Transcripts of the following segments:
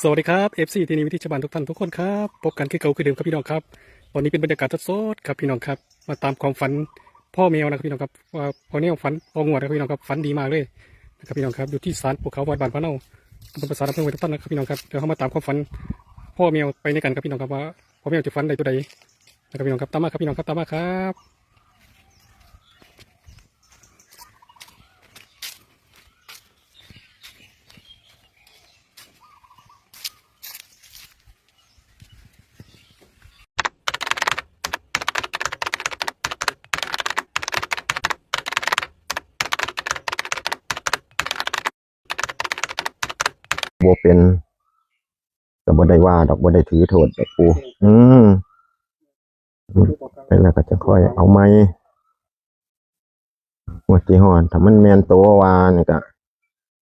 สวัสดีครับ FC ทีนี้วิทยาบาลทุกท่านทุกคนครับพบกันคือเก่าคือเดิมครับพี่น้องครับวันนี้เป็นบรรยากาศสดๆครับพี่น้องครับ มาตามความฝันพ่อแมวนะครับพี่น้องครับว่าพอแนวฝันพองวดนะครับพี่น้องครับฝันดีมากเลยนะครับพี่น้องครับอยู่ที่ศาลภูเขาวัดบานพระเนาตำบลประสาทอำเภอเมืองทุกท่านนะครับพี่น้องครับเดี๋ยวเข้ามาตามความฝันพ่อแมวไปในกันครับพี่น้องครับว่าพ่อแมวจะฝันใดตัวใดนะครับพี่น้องครับตามมาครับพี่น้องครับตามมาครับ บเป็นก็บ่ได้ว่า ดอกบ่ได้ถือโทษดอกปูอืมเป็นแล้วก็จะค่อยเอาไม้หัวจีหอนถ้ามันแมนโตววานี่ก็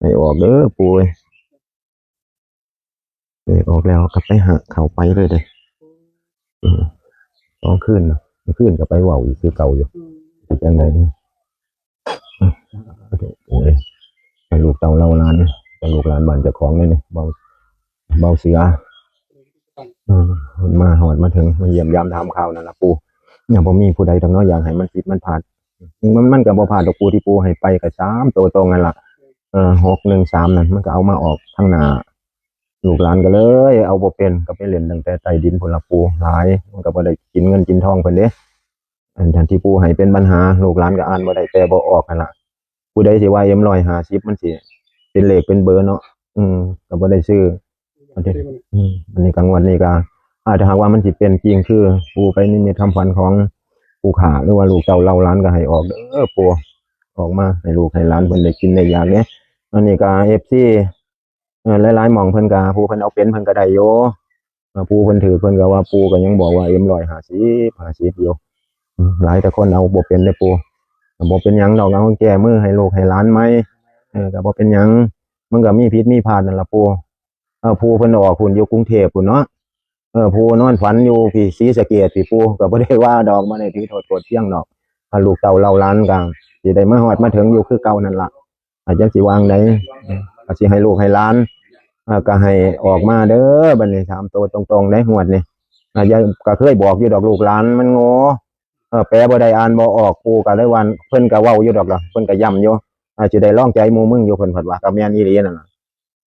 ให้ออกเด้อปูเอ้ยออกแล้วก็ไปหาเขาไปเลยเด้ออืมต้องขึ้นนะขึ้นก็ไปว้าวอีกคือเก่าอยู่สิจังไดนี่อืมโอ้ยให้ลูกเต่าเล่าล้าน ให้ลูกหลานบ้านเจ้าของนี่นี่เบาเบาเสืออืมมาหอดมาถึงมาเยี่ยมยามถามข่าวนั่นละปูเนี่ยผมมีผู้ใดทางน้อยอยากให้มันผิดมันผ่านมันมันกับบ่ผ่านดอกปูที่ปูให้ไปกับสามตัวตรงนั่นละเออหกหนึ่งสามนั่นมันก็เอามาออกทางหน้าลูกหลานก็เลย เอาบ่เป็นก็ไปเล่นตั้งแต่ใต้ดินพนละปูหลาย มันก็บ่ได้กินเงินกินทองเพิ่นเด้อันทันที่ปูให้เป็นปัญหา ลูกหลานก็อ่านบ่ได้แปลบ่ออกนั่นล่ะผู้ใดสิว่าเอ็มร้อยห้าสิบมันสิ เป็นเลขเป็นเบอร์เนาะอืมก็บ่ได้ซื้ออันนี้อืมอันนี้กลางวันนี่ก็อาจจะหากว่ามันสิเป็นจริงคือปูไปนิมิตคำฝันของปูขาหรือว่าลูกเจ้าเล่าร้านก็ให้ออกเด้อปูออกมาให้ลูกให้ร้านเพิ่นได้กินได้อยากเนี้ยอันนี้ก็เอฟซีเออหลายๆหมองเพิ่นก็ผู้เพิ่นเอาเป็นเพิ่นก็ได้โยเออปูเพิ่นถือเพิ่นก็ว่าปูก็ยังบอกว่าเอ็มร้อยห้าสิบห้าสิบอยู่อืมหลายแต่คนเอาบ่เป็นเลยปูบ่เป็นหยังดอกเอาแก้มือให้ลูกให้ร้านไหม เออก็บ่เป็นหยังมันก็มีพิษมีพลาดนั่นล่ะปูเออผู้เพิ่นออกพุ่นอยู่กรุงเทพพุ่นเนาะเออผู้นอนฝันอยู่พี่ศรีสะเกษพี่ปูก็บ่ได้ว่าดอกบ่ได้ถือโทษโกรธเที่ยงดอกถ้าลูกเต่าเล่าล้านก็สิได้มาฮอดมาถึงอยู่คือเก่านั่นล่ะอาจจะสิวางได้ก็สิให้ลูกให้ล้านเอ่อก็ให้ออกมาเด้อบัดนี้ถามตัวตรงๆได้หวดนี่อะยายก็เคยบอกอยู่ดอกลูกหลานมันโง่เออแปลบ่ได้อ่านบ่ออกปูก็เลยวันเพิ่นก็เว้าอยู่ดอกล่ะเพิ่นก็ย้ำอยู่ อาจจะได้ล่องใจมูมึงอยู่เพิ่นเพิ่นว่าก็แม่นอีหลีนั่นล่ะ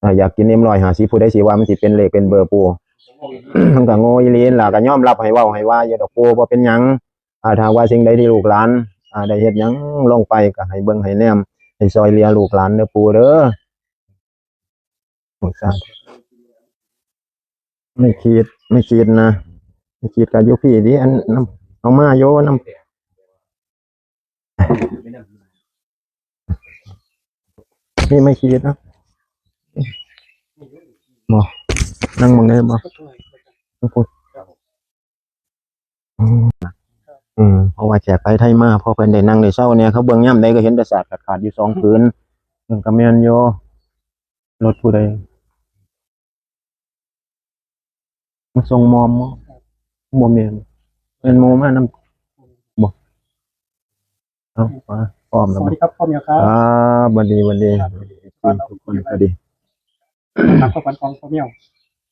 อ่าอยากกินเอ็มรอยหาซีผู้ได้สิว่ามันสิเป็นเลขเป็นเบอร์ปู มันก็โง่อีหลีนล่ะก็ยอมรับให้เว้าให้ว่าอย่าดอกปูบ่เป็นหยังอ่าถ้าว่าสิ่งใดที่ลูกหลานอ่าได้เฮ็ดหยังลงไปก็ให้เบิ่งให้แนมให้ซอยเลียลูกหลานเด้อปูเด้อโอ้ยสาธุไม่คิดไม่คิดนะไม่คิดกับยู่พี่ดิอันน้ำเอามาโยน้ำ นี่ไม่คิดนะบ่นั่งมองได้บ่ต้องพูดอืมอืมเพราะว่าแจกไปไทยมาพอเพิ่นได้นั่งได้เศร้าเนี่ยเขาเบิ่งย่ำใดก็เห็นแต่ศาสตร์ขาดๆอยู่สองผืนเพิ่นก็แม่นอยู่รถผู้ใดมาส่งมอมบ่บ่แม่นเป็นโมมานำบ่เอามาพร้อมสแล้ววัสบ่ดีครับพ่อแมวครับอ่าบัดนี้บัดนี้ทุกคนก็ดีตามความฝันของพ่อแมว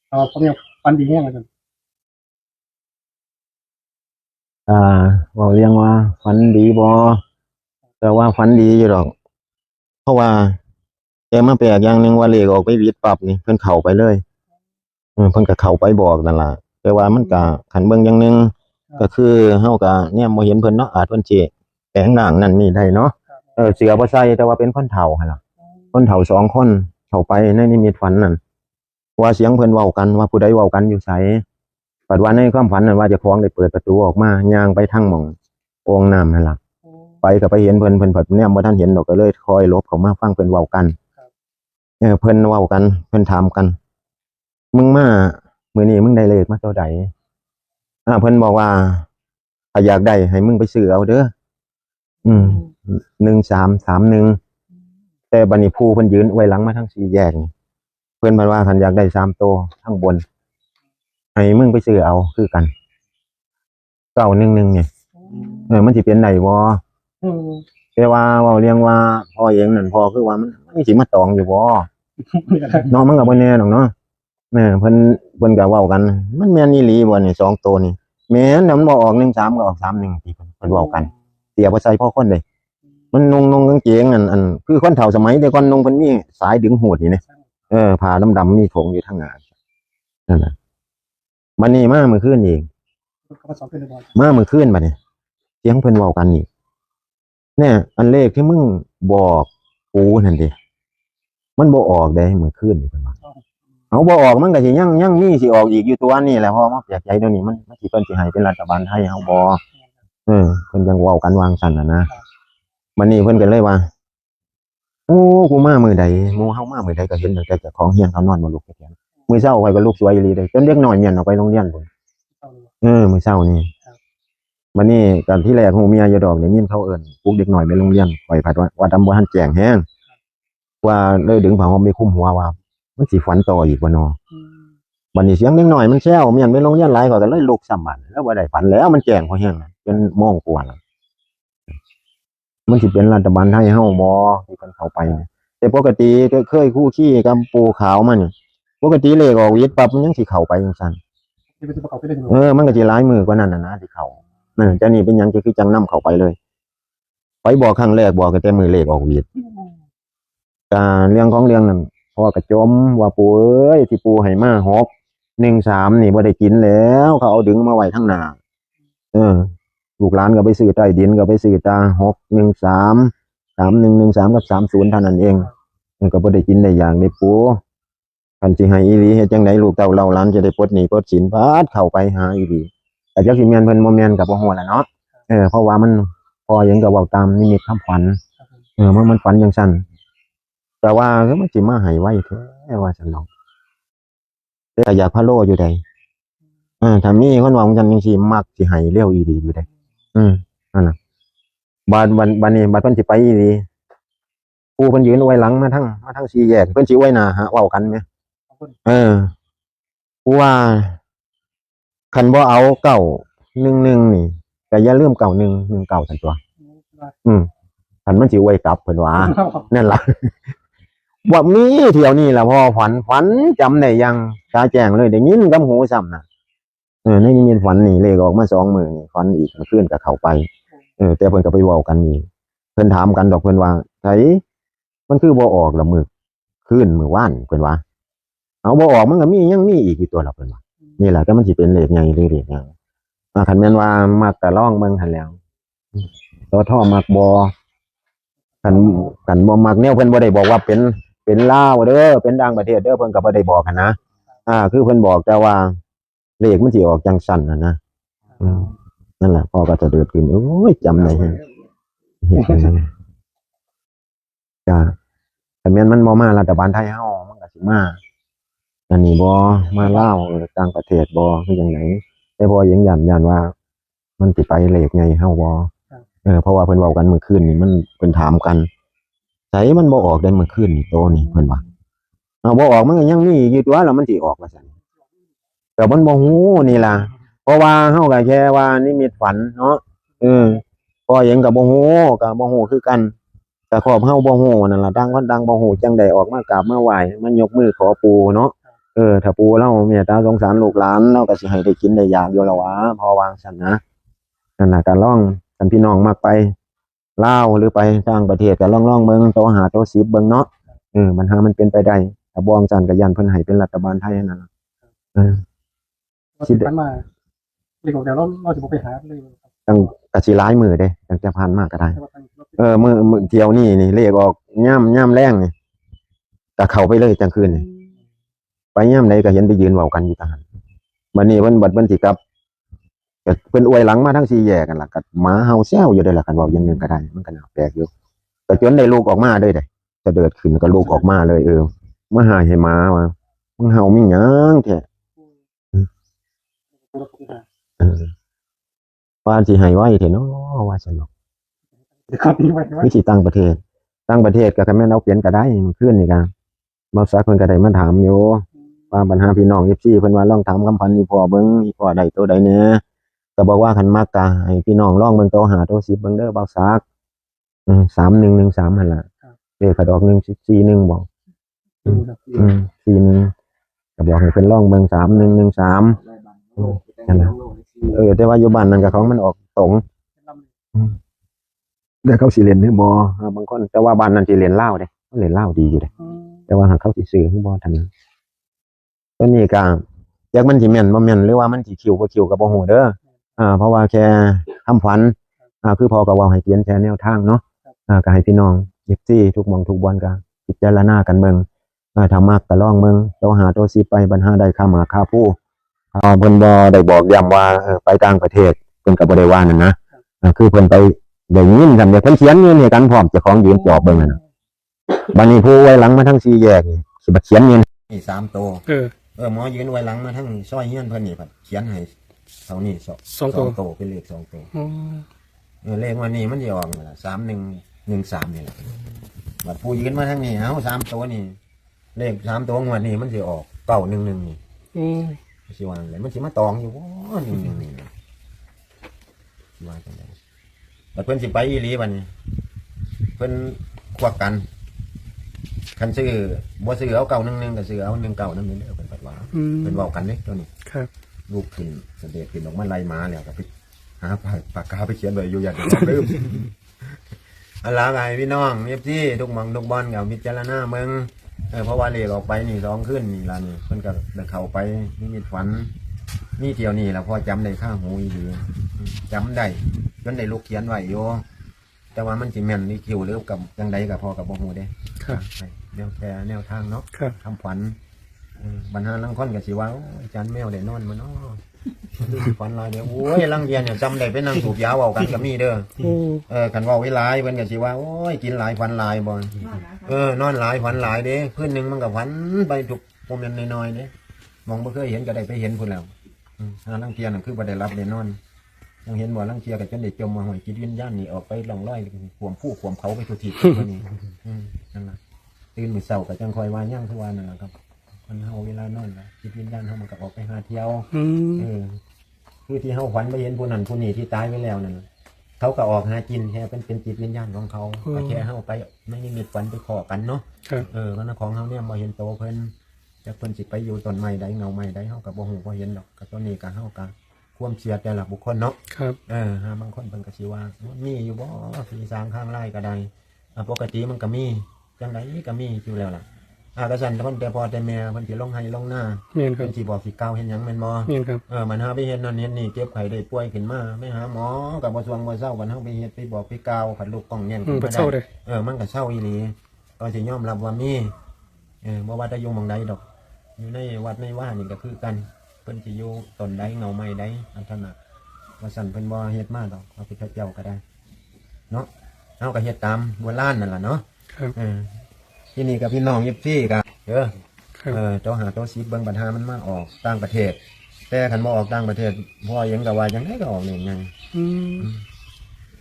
เอ่อพ่อแมวฝันดีแห้งเลยกันอ่าบอกเรียงว่าฝันดีบอแต่ว่าฝันดีอยู่ดอก เพราะว่าแต่มาแปลกอย่างหนึ่งว่าเลขออกไปวิดปรับนี่เพิ่นเข้าไปเลยเออเพิ่นก็เข้าไปบอกนั่นล่ะแต่ว่ามันก็ขันเบิ่งอย่างหนึงก็คือเฮาก็เนี่ยบ่เห็นเพิ่นเนาะอาจเพิ่นสิ แต่งร่างนั่นนี่ได้เนาะเออเสือบ่ใส่แต่ว่าเป็นคนเฒ่าหั่นล่ะคนเฒ่าสองคนเข้าไปในนิมิตฝันนั่นว่าเสียงเพิ่นเว้ากันว่าผู้ใดเว้ากันอยู่ไสปัดว่าในความฝันนั้นว่าเจะคล้าของได้เปิดประตูออกมาย่างไปทางหมองโอ่งน้ำนั่นล่ะไปก็ไปเห็นเพิ่นเพิ่นเพิ่นเนี่ยบ่ทันเห็นดอกก็เลยคอยหลบเข้ามาฟังเพิ่นเว้ากันเออเพิ่นเว้ากัน เพิ่นถามกัน มึงมามื้อนี้มึงได้เลขมาตัวใดอ่าเพิ่นบอกว่าถ้าอยากได้ให้มึงไปซื้อเอาเด้อ อืมหนึ่งสามสามหนึ่งแต่บัดนี้ผู้เพิ่นยืนไว้หลังมาทั้งสี่แยกนี่เพิ่นบอกว่าคันอยากได้สามตัวข้างบนให้มึงไปซื้อเอาคือกันเก้าหนึ่งหนึ่งเนี่ยเออมันสิเป็นไหนวะอืมแต่ว่าเว่าเรียงว่าพ่อเองนั่นพ่อคือว่ามันมันสิมาตองอยู่บ่เนาะมันก็บ่แน่ดอกเนาะเนี่ยเพิ่นเพิ่นก็เว้ากัน มันแม่นอีหลีบ่นี่สองตัวนี่แม่นน่ะมันบ่ออก13ก็ออก31ที่เพิ่นเพิ่นเว้ากัน เสียบ่ใส่พ่อคนเลยมันนุ่งนุ่งกางเกงอันอันคือคนเฒ่าสมัยแต่ก่อนนุ่งเพิ่นมีสายดึงหูดนี่นะเออผ้าดำๆมีผงอยู่ทางหน้านั่นน่ะมันนี่มาเมื่อคืนอีกเขามาสอนเป็นบ่อยมาเมื่อคืนบัดนี้เสียงเพิ่นเว้ากันอีกเนี่ยอันเลขที่มึงบอกกูนั่นดิมันบ่ออกได้เมื่อคืนนี่เพิ่นว่าเอาบ่ออกมันก็สิยังยังมีสิออกอีกอยู่ตัวนี่แหละเพราะมาแปลกใจเดี๋ยวนี้มันมันสิเพิ่นสิให้เป็นรัฐบาลไทยเฮาบ่ เออเพิ่นยังเว้ากันวางซั่นน่ะนะมันนี่เพิ่นก็เลยว่าโอ้กูมามื้อใดหมู่เฮามามื้อใดก็เห็นตั้งแต่เจ้าของเฮียนเขานอนบ่ลุกเถียงมื้อเช้าข่อยก็ลุกสวยอีหลีเด้จนเด็กน้อยเมียนออกไปโรงเรียนพุ่นเออมื้อเช้านี่มันนี่กันที่แรกฮู้เมียอยู่ดอกได้ยินเขาเอิ้นปลุกเด็กน้อยไปโรงเรียนข่อยผัดว่าว่าดำบ่ทันแจ้งแฮงว่าเลยดึงผ้าห่มไปคลุมหัวว่า มันสิฝันต่ออีกบ่เนาะบันนี้เสียงเล็กหน่อยมันแซวเมียนไปโรงเรียนหลายกว่าก็เลยลุกซ้ำบันแล้วบ่ได้ฝันแล้วมันแจ้งพอแห้งเป็นโมงกว่าแล้วมันสิเป็นรัฐบาลไทยเฮาบ่ที่เพิ่นเข้าไปเนี่ยแต่ปกติก็เคยคู่ขี้กับปูขาวมันเนี่ยปกติเลขออกวิทย์ปั๊บมันยังสิเข้าไปจังซั่นที่เป็นที่ประกอบไปได้ยังไงเออมันก็สิหลายมือกว่านั้นน่ะนะที่เข้าเออจะนี่เป็นหยังจะคือจังนํเข้าไปเลย ไปบอกครั้งแรกบอกก็แต่มือเลขออกวิทย์กาเรื่องของเรื่องนั้นพ่อกระจมว่าปูเอ้ยที่ปูให้มาหก หนึ่งสามนี่บ่ได้กินแล้ว เขาเอาดึงมาไว้ข้างหน้าเออลูกหลานก็ไปซื้อใต้ดินก็ไปซื้อตาหกหนึ่งสามสามหนึ่งหนึ่งสามกับสามศูนย์เท่านั้นเองมันก็บ่ได้กินได้อย่างได้ปูคันสิให้อีหลีเฮ็ดจังไดลูกเต้าเล่าหลานจะได้ปลดหนี้ปลดสินพาดเข้าไปหาอีหลีแต่จักสิแม่นเพิ่นบ่แม่นก็บ่ฮู้แหละเนาะเออเพราะว่ามันพอหยังก็เว้าตามนิมิตคำฝันเออมันมันฝันจังซั่นแต่ว่าคือมันสิมาให้ไว้แท้ว่าซั่นเนาะ แต่อยากพะโลอยู่ใดอ่าถ้ามีคนหวังจันจังซี่มักสิให้เร็วอีหลีอยู่ใดอืมนั่นน่ะบาดบันบัดนี้บัดเพิ่นสิไปอีหลีผู้เพิ่นยืนไว้หลังมาทั้งมาทั้งสี่แยกเพิ่นสิไว้หน้าหาเว้ากันไหมเออผู้ว่าคันบ่เอาเก้าหนึ่งหนึ่งนี่ก็อย่าลืมเก้าหนึ่งหนึ่งเก้าสันตัว อืมคันมันสิไว้กลับเพิ่นว่านั่นล่ะ ว่ามีเที่ยวนี้ละพ่อฝันฝันจำได้ยังตาแจ้งเลยได้ยินกับหูซ้ำนะเออในนิมิตฝันนี่เลขออกมาสองมือนี่ฝันอีกเมื่อนก็เขาไปเออแต่เพิ่นก็ไปเว้ากันนี่เพิ่นถามกันดอกเพิ่นว่าไสมันคือบ่ออกละมือคืนมือวานเพิ่นว่าเอาบ่ออกมันก็มียังมีอีกอยู่ตัวละเพิ่นว่านี่แหละแต่มันสิเป็นเลขใหญ่หรือเลขหยังอ่าคันแม่นว่ามักก็ลองเบิ่งหันแล้วตัวท่อมักบ่คันคันบ่มักแนวเพิ่นบ่ได้บอกว่าเป็น เป็นลาวเด้อเป็นดังประเทศเด้อเพิ่นก็บ่ได้บอกหันนะอ่า คือเพิ่นบอกแต่ว่าเลขมันสิออกจังสั่นน่ะนะอืมนั่นแหละพ่อก็จะเดือดขึ้นโอ้ยจำได้ฮะเฮ็ดจังไดจ้าแต่แม่นมันบ่มารัฐบาลไทยเฮามันก็สิมาอันนี้บ่มาลาวหรือต่างประเทศบ่คือจังไดแต่บ่ยังยันยันว่า มันสิไปเลขไงเฮาบ่เออเพราะว่าเพิ่นเว้ากันเมื่อคืนนี่มันเพิ่นถามกัน ใส่มันบ่ออกได้เมื่อคืนนี่โตนี่เพิ่นว่าเอาบ่ออกมันก็ยังมีอยู่ตัวแล้วมันสิออกว่าซั่นแต่มันบ่ฮู้นี่ล่ะ เพราะว่าเฮาก็แค่ว่านิมิตฝันเนาะเออพอหยังก็บ่ฮู้ก็บ่ฮู้คือกันแต่ขอบเฮาบ่ฮู้นั่นล่ะดังคนดังบ่ฮู้จังได้ออกมากราบมาไหว้มันยกมือขอปู่เนาะเออถ้าปู่เราเมตตาสงสารลูกหลานเราก็สิให้ได้กินได้อยากอยู่แล้ววะพอวางซั่นนะนั่นน่ะก็ลองกันพี่น้องมักไป ลาวหรือไปต่างประเทศก็ล่องล่องๆเบิ่งโตหาโตสิบเบิ่งเนาะเออมันหามันเป็นไปได้ถ้าบองจันก็ยันเพิ่นให้เป็นรัฐบาลไทยนั่นล่ะเออเราสิมันมาเรียกของเดี๋ยวเราเราจะไปหาเลยตั้งกะสิหลายมือเด้ตั้งแต่ผ่านมาก็ได้แต่ว่าทางเออมื้อมื้อเที่ยวนี้นี่เลขออกย่ำย่ำแรงนี่ก็เข้าไปเลยกลางคืนนี่ไปย่ำใดก็เห็นไปยืนเว้ากันอยู่ทหารบัดนี้เพิ่นบัดเพิ่นสิกลับ ก็เพิ่นอวยหลังมาทั้งสี่แยกกันล่ะก็หมาเห่าแซวอยู่ได้ล่ะกันเว้าอย่างหนึงก็ได้ มันก็น่าแปลกอยู่ก็จนได้ลูกออกมาเลยเด้จะเดิดขึ้นก็ลูกออกมาเลยเออมาหาให้หมาว่ามึงเห่ามีหยังแท้เออว่าสิให้ไว้เถอะเนาะว่าสนุกครับนี่ไว้ไว้วิธีตั้งประเทศ ตั้งประเทศก็คันแม่นเอาเปลี่ยนก็ได้มันขึ้นนี่กันบ่ซักเพิ่นก็ได้มาถามอยู่ว่าปัญหาพี่น้อง FC เพิ่นว่าลองถามคำพันธ์อีพ่อเบิ่งอีพ่อได้ตัวใดแหน่ ก็บอกว่าคันมักก็ให้พี่น้องลองเบิ่งตัวหาตัว10เบิ่งเด้อบ่าวซักอืม3113หั่นล่ะเลขกระดอก141บ่อืม41ก็บอกให้เป็นร่องเมืองสามหนึ่งหนึ่งสามนั่นน่ะเออ แต่ว่าอยู่บ้านนั่นกับของมันออกตรงเดี๋ยวเขาสิเรียนหรือบอบางคนแต่ว่าบ้านนั้นสิเรียนเล่าวเด้เขาเรียนเล่าวดีอยู่เด้แต่ว่าหากเขาสิซื้อหรือบอทันนั้นตัวนี้ก็อยากมันสิแม่นบ่แม่นหรือว่ามันสิคิวบ่คิวก็บ่ฮู้เด้อ อ่าเพราะว่าแค่คำขวัญอ่าคือพอก็เว้าให้เขียนแค่แนวทางเนาะอ่าก็ให้พี่น้อง FC ทุกหม่องทุกบอนก็พิจารณากันเบิ่งอ่าถ้ามักก็ลองเบิ่งตัวหาตัวสิไปบรรหาได้ค่าหมาค่าผู้อ่าเพิ่นบ่ได้บอกย้ำว่าเออไปต่างประเทศเพิ่นก็บ่ได้ว่านั่นนะอ่าคือเพิ่นไปได้ยินกันเดี๋ยวเพิ่นเขียนเงินให้กันพร้อมเจ้าของยืนจอบเบิ่งนั่นน่ะบัดนี้ผู้ไว้หลังมาทั้งสี่แยกนี่สิมาเขียนเงินนี่สามตัวเออเออหมอยืนไว้หลังมาทั้งซอยเฮียนเพิ่นนี่ผัดเขียนให้ เท่านี้สองสองตัว ตัวเป็นเลขสองตัวอ๋อเออเลขวันนี้มันจะออกนี่ล่ะสามหนึ่งหนึ่งสามนี่แหละบัดผู้ยืนมาทั้งนี้เอาสามตัวนี่เลขสามตัวงวดนี้มันจะออกเก้าหนึ่งหนึ่งนี่โอ้สิว่าอะไรมันสิมาตองอยู่ว้าหนึ่งหนึ่งนี่นะสิว่าจังไดบัดเพิ่นสิไปอีหลีบัดนี้เพิ่นควักกันคันซื้อบ่ซื้อเอาเก่าหนึ่งหนึ่งก็ซื้อเอาหนึ่งเก่าหนึ่งหนึ่งเด้อเพิ่นปัดว่าอืม เพิ่นเว้ากันเด้ตัวนี้ ครับ ลูกขึ้นเสด็จขึ้นออกมาไล่มาแล้วก็ไปหาปากปากกาไปเขียนไว้อยู่อย่างเดียวลืมอันละไงพี่น้องเอฟซีทุกหมองทุกบอลกับพิจารณาเมืองเออเพราะว่าเลขออกไปนี่สองขึ้นนี่ละนี่เพิ่นก็ได้เข้าไปนิมิตฝัน นี่เที่ยวนี่แหละพอจำได้ข้างหูอีหลีจำได้จนได้ลูกเขียนไว้โยแต่ว่ามันสิแม่นนี่คิวหรือกับจังใดกับพอกับบ่ฮู้เด้ครับแนวแค่แนวทางเนาะครับคำขวัญเออ บรรหาลังคนก็สิว่าโอ้ยอาจารย์แมวได้นอนมาเนาะฝันลอยเดียวโอ้ยลังเรียนเนี่ยจำได้ไปนั่งสูบยาเว้ากันกับมีเด้อโอ้เออคันเว้าไว้หลายเพิ่นก็สิว่าโอ้ยกินหลายฝันหลายบ่เออนอนหลายฝันหลายเด้คืนหนึงมันก็ฝันไปทุกโมเมนต์น้อยๆเด้มองบ่เคยเห็นก็ได้ไปเห็นพุ่นแล้วอืมหาลังเทียน่ะคือบ่ได้รับได้นอนยังเห็นบ่ลังเทียก็จนได้จมมาหอยจิตวิญญาณนี่ออกไปล่องลอยขวมผู้ขวมเขาไปทุกทิศตัวนี้อืมนั่นล่ะตื่นมื้อเช้าก็จังคอยว่าย่างทุกวันนั่นแหละครับ คนเฮาเวลานอนนะจิตวิญญาณเฮามันก็ออกไปหาเที่ยวอืมเออคือที่เฮาฝันไปเห็นผู้นั้นผู้นี้ที่ตายไปแล้วนั่นน่ะเขาก็ออกหากินแค่เป็นเป็นจิตวิญญาณของเขาก็แค่เฮาไปไม่ได้มีฝันไปขอกันเนาะครับเออก็นะของเฮาเนี่ยบ่เห็นโตเพิ่นจักเพิ่นสิไปอยู่ต้นไม้ใดเงาไม้ใดเฮาก็บ่ฮู้บ่เห็นดอกก็ตัวนี้ก็เฮาก็ความเชื่อแต่ละบุคคลเนาะครับเออฮะบางคนเพิ่นก็สิว่ามีอยู่บ่สีสางข้างไร่ก็ได้อ่าปกติมันก็มีจังไดก็มีอยู่แล้วล่ะ อ่ากระสันเพิ่นแต่พอแต่แม่เพิ่นสิลงให้ลงหน้าเมียนครัเพิ่บนสิบอกสิกล่าวเฮ็ดหยังแม่นบ่เมียนครับเออมันหาไปเฮ็ดนั่นเฮ็ดนี่เจ็บไข้ได้ป่วยขึ้นมาไม่หาหมอก็บ่สวงบ่เศร้ากันเฮาไปเฮ็ดไปบอกไปกล่าวขัดลูกกล้องแย่งอืขึ้มนไปมาเศร้าได้เลยเออมันก็เศร้าอีหลีก็สิยอมรับว่ามีเออบ่ว่าจะอยู่หม่องใดดอก อยู่ในวัดในว่านี่ก็คือกันเพิ่นสิอยู่ต้นใดเงาไม้ใดอันถนัดว่าสั่นเพิ่นบ่เฮ็ดมาดอกพระพุทธเจ้าก็ได้เนาะเฮาก็เฮ็ดตามโบราณนั่นล่ะเนาะ ครับ เออ ที่นี่กับพี่น้องยิบซี่ก็เด้อครับเออเจ้าหาเจ้าซีเบิ่งปัญหามันมาออกต่างประเทศ แต่คันบ่ออกต่างประเทศพ่อยังก็ว่าจังไดก็ออกนี่ไงอืม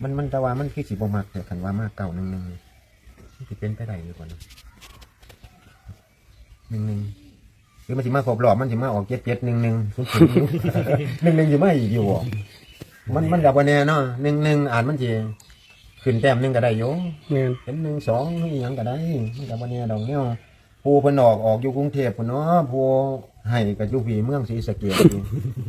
มันมันแต่ว่ามันคือสิบ่มักแต่คันว่ามาเก่าหนึงนึงมันสิเป็นไปได้อยู่ก่อนนะหนึ่งหนึ่งหรือมันสิมาครบรอบมันสิมาออกเจ็ดเจ็ดหนึ่งหนึ่งสุดๆหนึ่งหนึ่งสิมาอีกอยู่บ่มันมันกับวันนี้เนาะหนึ่งหนึ่งอ่านมันจี ขึ้นแต้มหนึ่งก็ได้อยู่เมียนเป็นหนึ่งสองนี่ยังก็ได้มันกับวันนี้ดอกเนี่ยผู้เพิ่นออกออกอยู่กรุงเทพพุ่นเนาะผู้ให้กับอยู่ผีเมืองศรีสะเกษนี่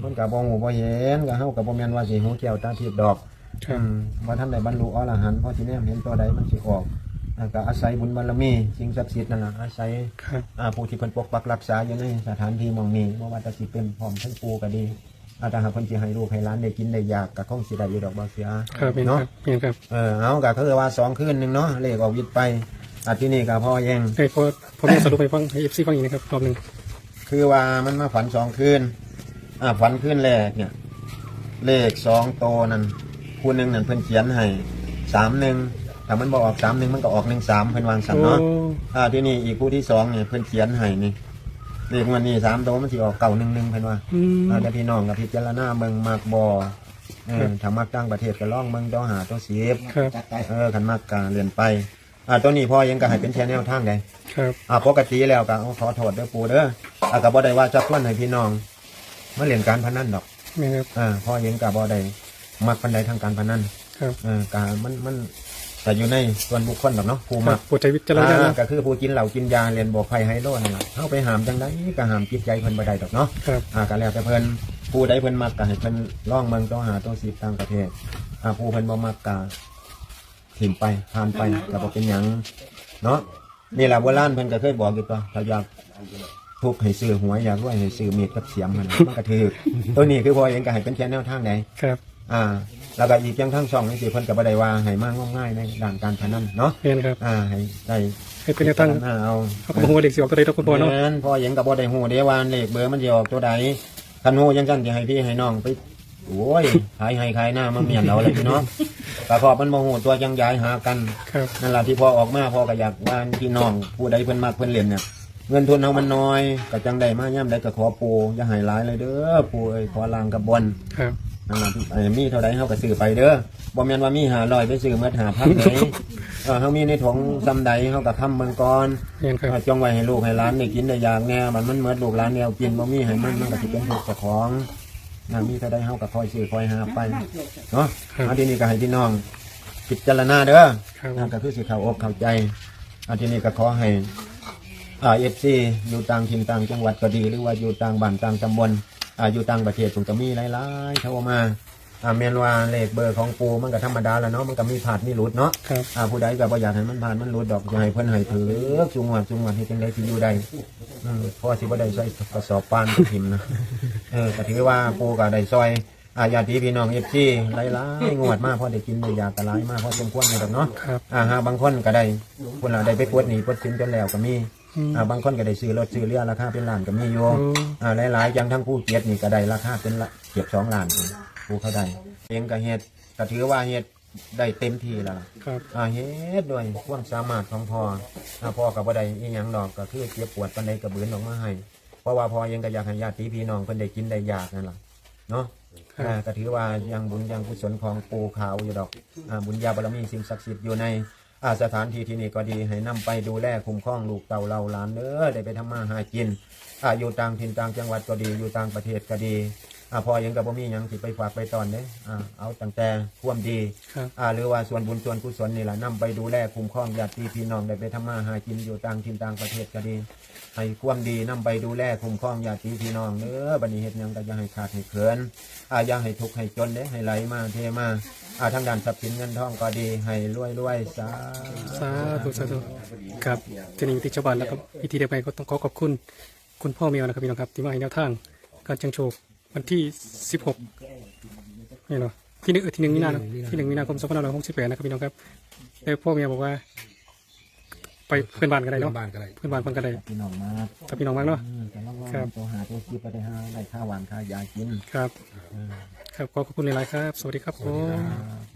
มันกับบ่ฮู้บ่เห็นก็เฮากับบ่แม่นว่าสิหูแก้วตาทิพย์ดอกครัอืบมว่าท่านได้บรรลุอรหันต์เพราะที่แนมเห็นตัวใดมันสิออกแล้วก็อาศัยบุญบารมีสิ่งศักดิ์สิทธิ์นั่นล่ะอาศัย ครับ อ่าผู้ที่เพิ่นปกปักรักษาอยู่ในสถานที่หมองนี้บ่ว่าจะสิเป็นพร้อมทั้งปูก็ดี อาถ้าหากเพิ่นสิให้ลูกให้หลานได้กินได้อยากก็คงสิได้อยู่ดอกบ่เสียครับเมียนคเนาะรับเมียนครับเออเอาก็คือว่าสองคืนหนึงเนาะเลขออกวิทย์ไปอาที่นี่ก็พอแยงเอ้ยพอพอแม่สรุปให้ฟังให้เอฟซีฟังอีกนะครับรอบหนึ่งคือว่ามันมาฝันสองคืน อ่าฝันคืนแรกเนี่ย เลขสองโตวนั่นคู่หนึงนั่นเพิ่นเขียนให้สามหนึ่งถ้ามันบ่ออกสามหนึ่งมันก็ออกหนึ่งสามเพิ่นวางสั่นโอ้เนาะอ่าที่นี่อีกผู้ที่สองเนี่ยเพิ่นเขียนให้นี่ เลขวันนี้สามโตวมันสิออกเก่าหนึ่งหนึ่งเพิ่นว่าอืมอาแต่พี่น้องกับพิจารณาเมืองมากบอเออถ้ามักตั้งประเทศก็ล่องเมืองตัวหาตัวเสียบครับเออขันมากกาเรียนไปอ่าตัวนี้พ่อยังก็ให้เป็นแชแนลทางใดครับ อ่าปกติแล้วก็ขอโทษเด้อปู่เด้ออ่าก็บ่ได้ว่าจักชวนให้พี่น้องมาเล่นการพนันดอกเมียนครับ อ่าพ่อยังก็บ่ได้มักปันใดทางการพนันครับ เออการมันมัน แต่อยู่ในส่วนบุคคลหรอกเนาะผู้ครัมับกโปรดใจวิจารณญาณอ่านะก็คือผู้กินเหล้ากินยาเรียนบอกไฟไฮโลนั่นแหละเข้าไปหามจังไดก็หามจิตใจเพิ่นบ่ได้ดอกเนาะครับ อ่าก็แล้วแต่เพิ่นผู้ใดเพิ่นมักก็ให้เพิ่นล่องเมืองต้องหาต้องสีบต่างประเทศอ่าผู้เพิ่นบ่มักก็ถิ่มไปผ่านไปก็บ่เป็นหยังเนาะนี่ล่ะโบราณเพิ่นก็เคยบอกอยู่ตัวถ้าอยากทุกข์ให้ซื้อหวยอยากรวยให้ซื้อเม็ดกับเสียมมันน่ะมันก็ถือตัวนี้คือพอเองก็ให้เป็นแค่แนวทางไหน ครับ อ่า แล้วก็อีกอยังทั้งช่องนี่สิเพิ่นก็บ่ได้ว่าให้มากง่ายในด้านการพนันเนาะเห็นครับอ่าให้ได้ให้เป็นแนวตั้งพิจารณาเอาเขาก็บอกว่าเด็กสิออกตัวใดตัวคุณพ่อเนาะแม่นพ่อยังกับบ่ได้ฮู้เด้ว่าเลขเบอร์มันสิออกตัวใดคันฮู้จังซั่นสิให้พี่ให้น้องไปโอ้ยขายให้ขายหน้ามาเมียนเราเลยพี่น้องก็ขอบมันบ่ฮู้ตัวจังย้ายหากันครับนั่นล่ะที่พ่อออกมาพ่อก็อยากว่าพี่น้องผู้ใดเพิ่นมักเพิ่นเล่นเนี่ยเงินทุนเฮามันน้อยก็จังได้มาย่ำใดก็ขอปู่อย่าให้หลายเลยเด้อปู่เอ้ยขอลางกับบนครับ นั่นล่ะไอ้มีเท่าใดเฮาก็ซื้อไปเด้อบ่แม่นว่ามี500ไปซื้อหมด5,000ไหนเออเฮามีในถุงซำใดเฮาก็ค้ำมันก่อนเห็นครับจงไว้ให้ลูกให้หลานได้กินได้อย่างแน่มันมันเมิดลูกหลานแนวกินบ่มีให้มันมันก็สิเป็นทุกข์เจ้าของน่ามีเท่าใดเฮาก็คอยซื้อคอยหาไปเนาะครับอันที่นี้ก็ให้พี่น้องพิจารณาเด้อ ครับ นั่นก็คือสิเข้าอกเข้าใจอันที่นี้ก็ขอให้อ่า FC อยู่ต่างถิ่นต่างจังหวัดก็ดี หรือว่าอยู่ต่างบ้านต่างตำบล อ่าอยู่ต่างประเทศผมก็มีหลายๆโทรมาอ่าแม่นว่าเลขเบอร์ของปูมันก็ธรรมดาแล้วเนาะมันก็มีผาดมีหลุดเนาะครับอ่าผู้ใดก็บ่อยากให้มันผ่านมันหลุดดอกจะให้เพิ่นให้ถือจุงหวัดจุงหวัดให้จังได๋สิอยู่ได้อืมเพราะว่าสิบ่ได้ใช้กระสอบปานทิมนะเออก็ถือว่าปู่ก็ได้ซอยอาญาติพี่น้อง FC หลายๆงวดมาพอได้กินได้ยากะหลายมาพอสมควรอยู่ดอกเนาะครับอ่าหาบางคนก็ได้คนละได้ไปปวดหนี้ปวดสินจนแล้วก็มี อืมอ่าบางคนก็ได้ซื้อรถซื้อเรือราคาเป็นล้านก็มีอยู่โอ้อ่าหลายๆอย่างทั้งผู้เกียรตินี่ก็ได้ราคาเป็นละเกือบ2ล้านผู้เขาได้เองก็เฮ็ดก็ถือว่าเฮ็ดได้เต็มที่แล้วล่ะครับอ่าเฮ็ดด้วยความสามารถของพ่อถ้าพ่อกับบ่ได้อีหยังดอกก็คือเจ็บปวดปานใดก็บืนออกมาให้เพราะว่าพ่อยังก็อยากให้ญาติพี่น้องเพิ่นได้กินได้อยากนั่นล่ะเนาะครับอ่าก็ถือว่ายังบุญยังกุศลของปู่ขาวอยู่ดอกอ่าบุญญาบารมีสิ่งศักดิ์สิทธิ์อยู่ใน อ่าสถานที่ที่นี่ก็ดีให้นํไปดูแลคุ้มครองลูกเต่าเราหลานเด้อได้ไปทำมาหากินอ่าอยู่ต่างถิ่นต่างจังหวัดก็ดีอยู่ต่างประเทศก็ดีอ่าพ่อยังก็บ่มีหยังสิไปฝากไปตอนเด้อ่าเอาตั้งแต่ความดีครับอ่าหรือว่าส่วนบุญส่วนกุศลนี่แหละนำไปดูแลคุ้มครองญาติพี่น้องได้ไปทำมาหากินอยู่ต่างถิ่นต่างประเทศก็ดีให้ความดีนำไปดูแลคุ้มครองญาติพี่น้องเด้อบัดนี้เฮ็ดหยังก็อย่าให้ขาดให้เขินอ่าอย่าให้ทุกข์ให้จนเด้ให้ไหลมาเทมา อ่าทางด้านทรัพย์สินเงินทองก็ดีให้รวยรวยๆสาสาธุสาธุครับที่นี่วิธีชาวบ้านแล้วก็วิธีเดียวกันก็ต้องขอขอบคุณ คุณพ่อเมียวนะครับพี่น้องครับที่มาให้แนวทาง การจังโชควันที่ 16นี่เนาะที่หนึ่งเออที่หนึ่งมีนาเนอะที่หนึ่งมีนาคม2568นะครับพี่น้องครับแล้วพ่อเมียบอกว่า ไปเพื่อนบ้านกันได้เนาะบ้านก็ได้เพื่อนบ้านเพิ่นกันได้พี่น้องมากับพี่น้องมากเนาะ อืมแต่ละวันครับ ตัวหาตัวคิดไปได้หาได้ค่าหวานค่ายากินครับ ครับขอบคุณหลายๆครับ สวัสดีครับผมครับ